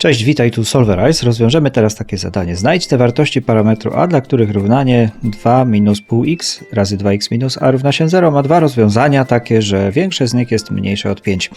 Cześć, witaj tu Solverize. Rozwiążemy teraz takie zadanie. Znajdź te wartości parametru a, dla których równanie 2 minus pół x razy 2x minus a równa się 0 ma dwa rozwiązania takie, że większe z nich jest mniejsze od 5.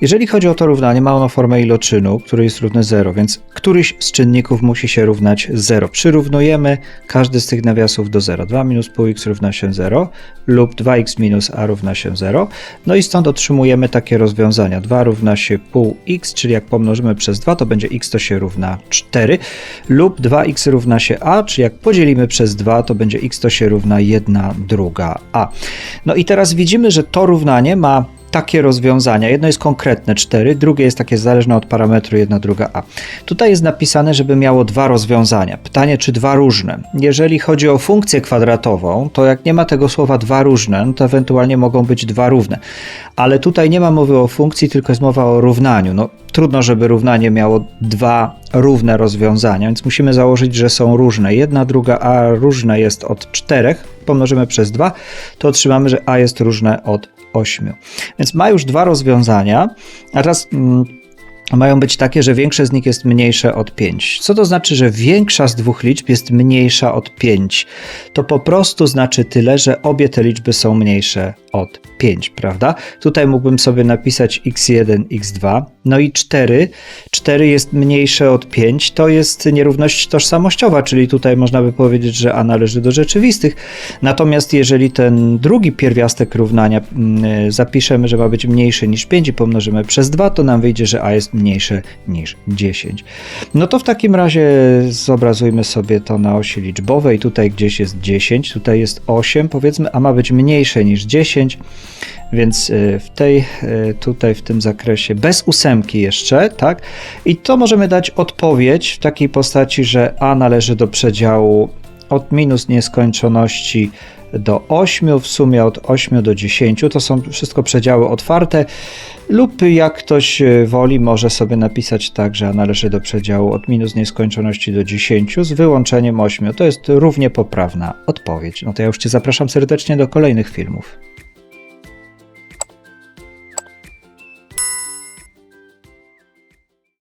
Jeżeli chodzi o to równanie, ma ono formę iloczynu, który jest równy 0, więc któryś z czynników musi się równać 0. Przyrównujemy każdy z tych nawiasów do 0. 2 minus pół x równa się 0 lub 2x minus a równa się 0. No i stąd otrzymujemy takie rozwiązania. 2 równa się pół x, czyli jak pomnożymy przez 2, to będzie x to się równa 4 lub 2x równa się a, czy jak podzielimy przez 2, to będzie x to się równa 1 druga a. No i teraz widzimy, że to równanie ma takie rozwiązania. Jedno jest konkretne 4, drugie jest takie zależne od parametru 1 druga a. Tutaj jest napisane, żeby miało dwa rozwiązania. Pytanie, czy dwa różne? Jeżeli chodzi o funkcję kwadratową, to jak nie ma tego słowa dwa różne, no to ewentualnie mogą być dwa równe. Ale tutaj nie ma mowy o funkcji, tylko jest mowa o równaniu. No, trudno, żeby równanie miało dwa równe rozwiązania, więc musimy założyć, że są różne. Jedna, druga a różne jest od 4, pomnożymy przez 2, to otrzymamy, że a jest różne od 8. Więc ma już dwa rozwiązania, a teraz mm, mają być takie, że większe z nich jest mniejsze od 5. Co to znaczy, że większa z dwóch liczb jest mniejsza od 5? To po prostu znaczy tyle, że obie te liczby są mniejsze od 5, prawda? Tutaj mógłbym sobie napisać x1, x2, no i 4. 4 jest mniejsze od 5, to jest nierówność tożsamościowa, czyli tutaj można by powiedzieć, że a należy do rzeczywistych. Natomiast jeżeli ten drugi pierwiastek równania mm, zapiszemy, że ma być mniejszy niż 5 i pomnożymy przez 2, to nam wyjdzie, że a jest mniejsze niż 10. No to w takim razie zobrazujmy sobie to na osi liczbowej. Tutaj gdzieś jest 10, tutaj jest 8, powiedzmy, a ma być mniejsze niż 10. Więc y, w tej, y, tutaj w tym zakresie bez ósemki jeszcze, tak? I to możemy dać odpowiedź w takiej postaci, że a należy do przedziału od minus nieskończoności do 8, w sumie od 8 do 10. To są wszystko przedziały otwarte, lub jak ktoś y, woli, może sobie napisać tak, że należy do przedziału od minus nieskończoności do 10 z wyłączeniem 8. To jest równie poprawna odpowiedź. No to ja już Cię zapraszam serdecznie do kolejnych filmów.